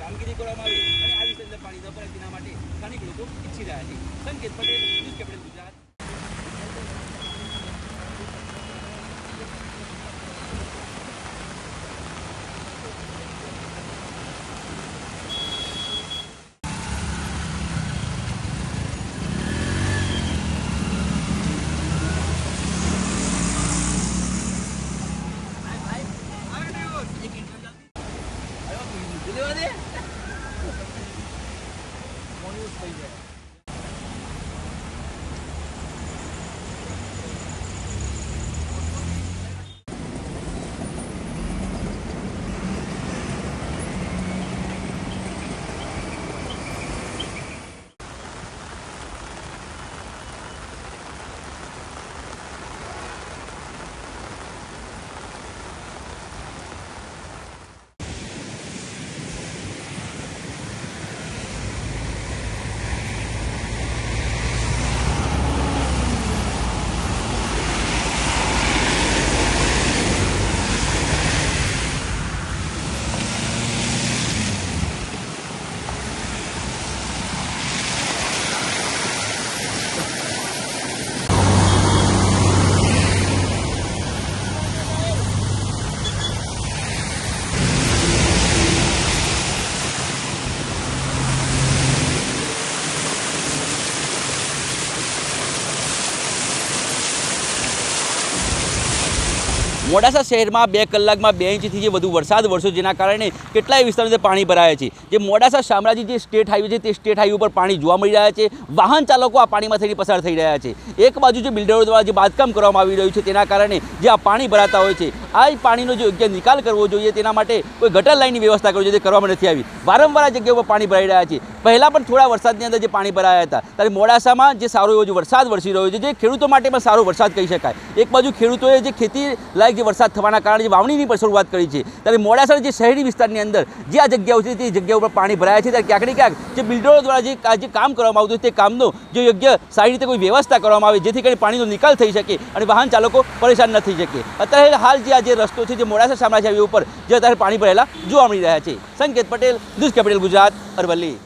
કામગીરી કરવામાં આવી અને આવી સંદર્ભ પાણી ન ભરાય તેના માટે સ્થાનિક લોકો ઈચ્છી રહ્યા છે સંકેત પટેલ, ન્યૂઝ કેપિટલ ગુજરાત. મોડાસા શહેરમાં બે કલાકમાં બે ઇંચથી જે વધુ વરસાદ વરસ્યો જેના કારણે કેટલાય વિસ્તારોની પાણી ભરાયા છે. જે મોડાસા શામળાજી જે સ્ટેટ હાઈવે છે, તે સ્ટેટ હાઈવે ઉપર પાણી જોવા મળી રહ્યા છે. વાહન ચાલકો આ પાણીમાં થઈને પસાર થઈ રહ્યા છે. એક બાજુ જે બિલ્ડરો દ્વારા જે બાંધકામ કરવામાં આવી રહ્યું છે, તેના કારણે જે આ પાણી ભરાતા હોય છે, આ પાણીનો જે યોગ્ય નિકાલ કરવો જોઈએ, તેના માટે કોઈ ગટર લાઇનની વ્યવસ્થા કરવી જોઈએ, તે કરવામાં નથી આવી. વારંવાર આ જગ્યા ઉપર પાણી ભરાઈ રહ્યા છે. પહેલાં પણ થોડા વરસાદની અંદર જે પાણી ભરાયા હતા, ત્યારે મોડાસામાં જે સારો એવો જે વરસાદ વરસી રહ્યો છે, જે ખેડૂતો માટે પણ સારો વરસાદ કહી શકાય. એક બાજુ ખેડૂતોએ જે ખેતી લાયક જે વરસાદ થવાના કારણે જે વાવણીની પણ શરૂઆત કરી છે, ત્યારે મોડાસા જે શહેરી વિસ્તારની અંદર જે આ જગ્યાઓ છે, તે જગ્યા ઉપર પાણી ભરાયા છે, ત્યારે ક્યાંક ને ક્યાંક જે બિલ્ડરો દ્વારા જે કામ કરવામાં આવતું તે કામનો જો યોગ્ય સારી રીતે કોઈ વ્યવસ્થા કરવામાં આવે, જેથી કરીને પાણીનો નિકાલ થઈ શકે અને વાહન ચાલકો પરેશાન ન થઈ શકે. અત્યારે હાલ જે આ જે રસ્તો છે, જે મોડાસા હાઈવે ઉપર જે અત્યારે પાણી ભરેલા જોવા મળી રહ્યા છે. Sanket Patel, news capital Gujarat, Aravalli.